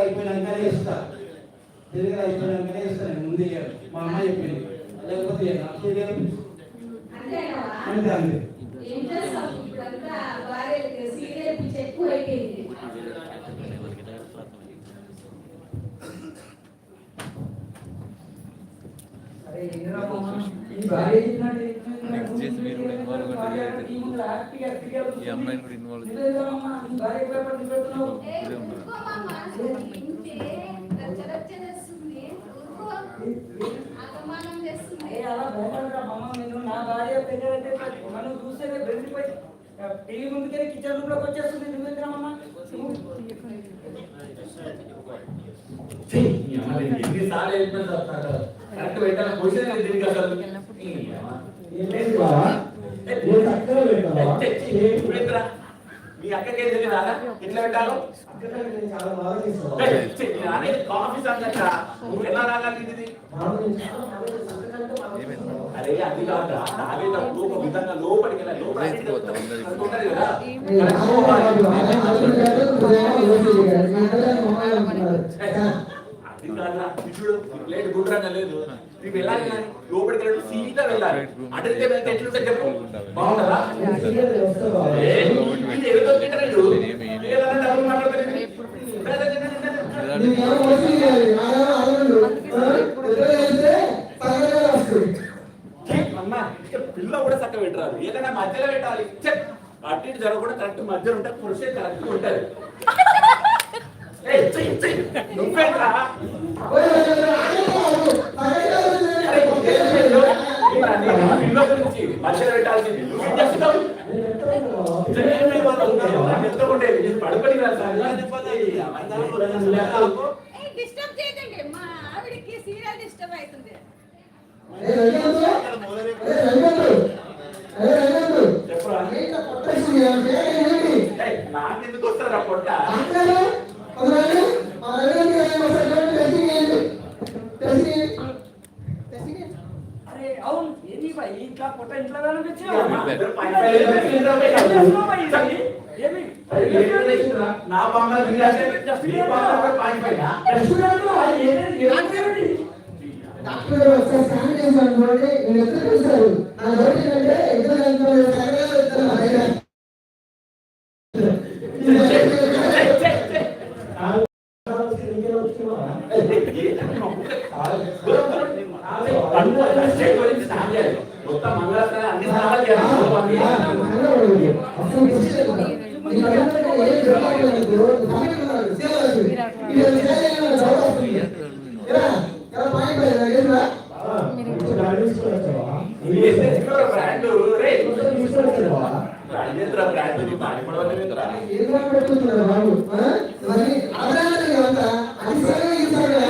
అయిపోయినాకనే ఇస్తారు డెలివరీ అయిపోయినాకనే ఇస్తాను ముందు మా అమ్మ చెప్పింది. లేకపోతే అంతే అంతే ఎన్ని రకం ఈ భార్య చెప్పినట్టు. నెక్స్ట్ చేసి మీరు కూడా involve కంటే ఈ అమ్మాయిని కూడా ఇన్వాల్వ్ మనం బెదిరిపోయి టీవీ కిచెన్ వచ్చేస్తుంది ఎన్నిసార్లు కరెక్ట్ పెట్టాలి పొజిషన్ లేదు దీనికి అసలు బావా పెట్టావా ఇప్పుడు మీ అక్కకి ఏం తెలియదా ఎట్లా పెట్టాలో అక్కడ చాలా బాగా కాఫీ నువ్వు ఎలా రాగాలి ఇది అరే అది కాదు తాగేటప్పుడు ఒక విధంగా లోపలికి లోపలికి కదా లేట్ కరెక్ట్ లేదు. నీకు వెళ్ళాలి కానీ లోపలికి సీదా వెళ్ళాలి. అడిగితే వెళ్తే ఎట్లుంటే చెప్పు. బాగుంటుందా? పిల్ల కూడా చక్కగా పెట్టరాదు. ఏదైనా మధ్యలో పెట్టాలి. చెప్ అటు ఇటు జరగకుండా కరెక్ట్ మధ్యలో ఉంటే పురుషే కరెక్ట్ ఉంటది. మధ్యలో పెట్టాల్సింది నువ్వు ఏం చేస్తున్నావు? చెయ్యి, వాళ్ళు ఉన్నారు. వాళ్ళు ఎంత ఉండేది? ఇది పడుకొని రా సార్. ఏ, డిస్టర్బ్ చేయకండి మా ఆవిడకి సీరియల్ డిస్టర్బ్ అవుతుంది చెప్పురా. ఏయ్, నాకెందుకు వస్తారా పొట్ట అరే అవును. ఏంది భాయ్ ఇట్లా పొట్ట ఇంట్లో. ఏమి? నా డాక్టర్ స్కాన్ నేను ఎక్కడ చూశారు నా దగ్గర. మొత్తం మంగళాస్త్రాలు అన్ని స్నానాలు చేయాలి ఏం పెట్టుకుంటున్నారు బాబు? ఆ? మరి అది సరే ఇది సగం.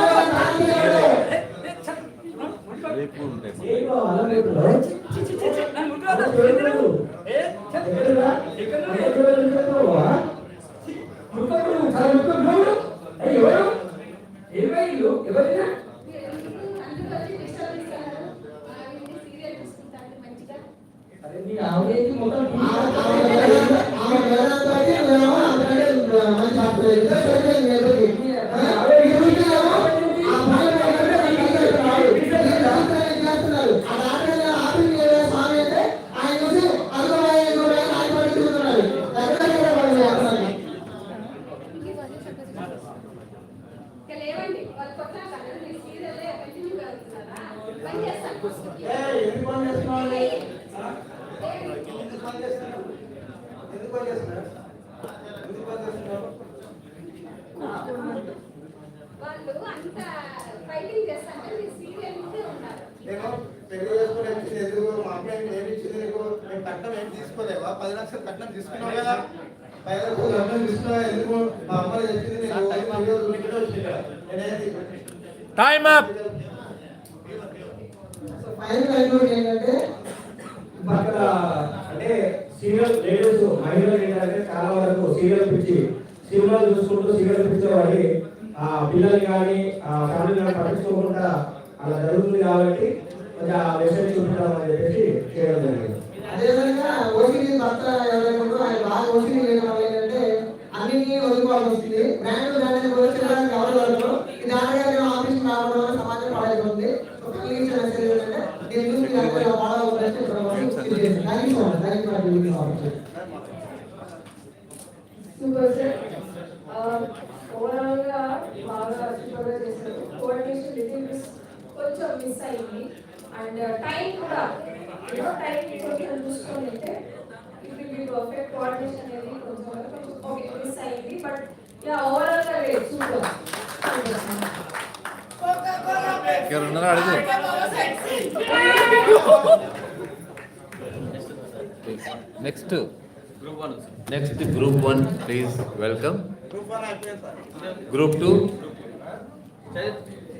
but నేను పెళ్ళి చేసుకుని వచ్చింది ఎందుకు మా అమ్మాయి ఏమి ఇచ్చింది నీకు? నేను కట్నం ఏం తీసుకోలేవా? పది లక్షలు కట్నం తీసుకున్నావు కదా. పది లక్షలు కట్నం తీసుకున్నావా ఎందుకు? మా అమ్మాయి చెప్పింది. నేనేది టైమ్ అప్. ఫైనల్ అయిపోయింది ఏంటంటే అక్కడ అంటే సీరియల్ లేడీస్ మహిళలు ఏంటంటే చాలా వరకు సీరియల్ పిచ్చి. సినిమాలు చూసుకుంటూ సీరియల్ పిచ్చి వాడి ఆ పిల్లల్ని కానీ ఫ్యామిలీ కానీ పట్టించుకోకుండా అలా జరుగుతుంది కాబట్టి కొంచెం ఆ విషయం చూపించడం అని చెప్పేసి చేయడం జరిగింది. అదేవిధంగా ఓసిడి భర్త ఎవరైతే ఉన్నారో ఆయన బాగా ఓసిడి చేయడం వల్ల ఏంటంటే అన్నిటినీ వదులుకోవాల్సి వస్తుంది. బ్రాండ్ బ్రాండ్ ఎవరు వదలరు ఇది ఆడగానే ఆఫీస్ రావడం వల్ల సమాజం పాడైపోతుంది సూపర్ సార్. ఓవరాల్గా బాగా సూపర్గా చేశారు. కోఆర్డినేషన్ లిటిల్ మిస్ కొంచెం మిస్ అయింది అండ్ టైం కూడా ఏదో టైం కొంచెం చూసుకొని ఉంటే it will be perfect coordination అనేది కొంచెం కొంచెం ఓకే మిస్ అయింది బట్ యా ఓవరాల్గా లేదు సూపర్ ఎవరు ఉన్నారో? అడుగు. Next next group one please welcome group two